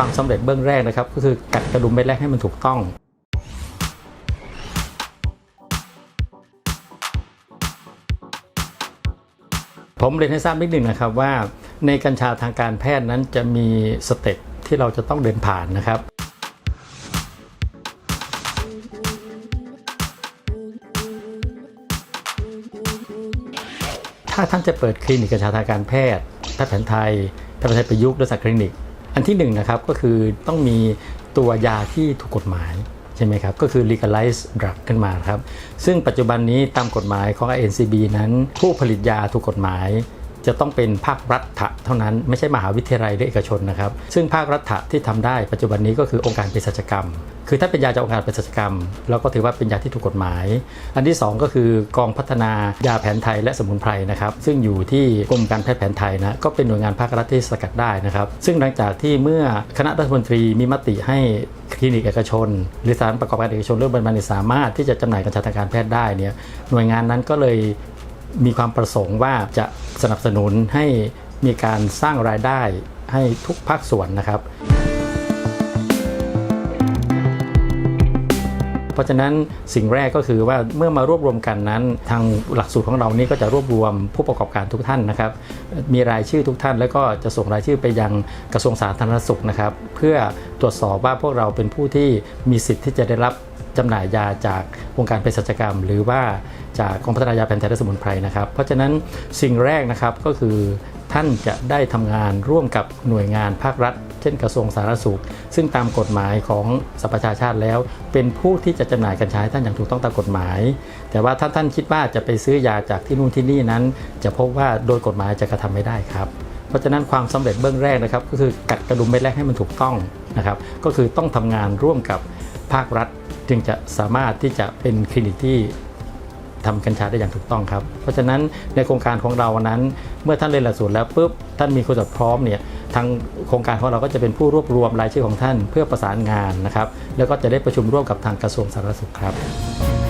ความสำเร็จเบื้องแรกนะครับ ก็คือกัดกระดุมเม็ดแรกให้มันถูกต้องผมเรียนให้ทราบนิดหนึ่งนะครับว่าในกัญชาทางการแพทย์นั้นจะมีสเต็ปที่เราจะต้องเดินผ่านนะครับ ถ้าท่านจะเปิดคลินิกกัญชาทางการแพทย์แพทย์แผนไทยแพทย์แผนไทยประยุกต์และสัตว์คลินิก อันที่หนึ่งนะครับก็คือต้องมีตัวยาที่ถูกกฎหมายใช่ไหมครับ ก็คือ legalize drug ขึ้นมาครับ ซึ่งปัจจุบันนี้ตามกฎหมายของ NCB นั้น ผู้ผลิตยาถูกกฎหมาย จะต้องเป็นภาครัฐะเท่านั้นไม่ใช่มหาวิทยาลัยหรือเอกชนนะครับ ซึ่งภาครัฐะที่ทำได้ปัจจุบันนี้ก็คือองค์การเภสัชกรรม คือถ้าเป็นยาจากองค์การเภสัชกรรม เราก็ถือว่าเป็นยาที่ถูกกฎหมาย อันที่ 2 ก็คือกองพัฒนายาแผนไทยและสมุนไพรนะครับ ซึ่งอยู่ที่กรมการแพทย์แผนไทยนะก็เป็นหน่วยงานภาครัฐที่สกัดได้นะครับ ซึ่งหลังจากที่เมื่อคณะรัฐมนตรีมีมติให้คลินิกเอกชน หรือสถานประกอบการเอกชนเรื่องบริการสามารถที่จะจำหน่ายกัญชาทางการแพทย์ได้เนี่ยหน่วยงานนั้นก็เลย มีความประสงค์ว่าจะสนับสนุนให้มีการสร้างรายได้ให้ทุกภาคส่วนนะครับ เพราะฉะนั้นสิ่งแรกก็คือว่าเมื่อมารวบรวมกันนั้น ทางหลักสูตรของเรานี่ก็จะรวบรวมผู้ประกอบการทุกท่านนะครับ มีรายชื่อทุกท่าน แล้วก็จะส่งรายชื่อไปยังกระทรวงสาธารณสุขนะครับ เพื่อตรวจสอบว่าพวกเราเป็นผู้ที่มีสิทธิ์ที่จะได้รับ จำหน่ายยาจากองการเภสัชกรรม หรือว่าจากกรมพัฒนายาแผนไทยและสมุนไพรนะครับ เพราะฉะนั้นสิ่งแรกนะครับก็คือท่านจะได้ทำงานร่วมกับหน่วยงานภาครัฐ เช่นกระทรวงสาธารณสุข ซึ่งตามกฎหมายของสปชาชาติแล้ว เป็นผู้ที่จะจำหน่ายกัญชาให้ท่านอย่างถูกต้องตามกฎหมาย แต่ว่าถ้าท่านคิดว่าจะไปซื้อยาจากที่นู่นที่นี่นั้น จะพบว่าโดยกฎหมายจะกระทำไม่ได้ครับเพราะฉะนั้นความสำเร็จเบื้องแรกนะครับ ก็คือกัดกระดุมเม็ดแรกให้มันถูกต้องนะครับ ก็คือต้องทำงานร่วมกับภาครัฐ จึงจะสามารถที่จะเป็นคลินิกที่ทำกัญชาได้อย่างถูกต้องครับ เพราะฉะนั้นในโครงการของเรานั้น เมื่อท่านเรียนหลักสูตรแล้วปุ๊บท่านมีคุณสมบัติพร้อมเนี่ยทางโครงการของเราก็จะเป็นผู้รวบรวมรายชื่อของท่านเพื่อประสานงานนะครับ แล้วก็จะได้ประชุมร่วมกับทางกระทรวงสาธารณสุขครับ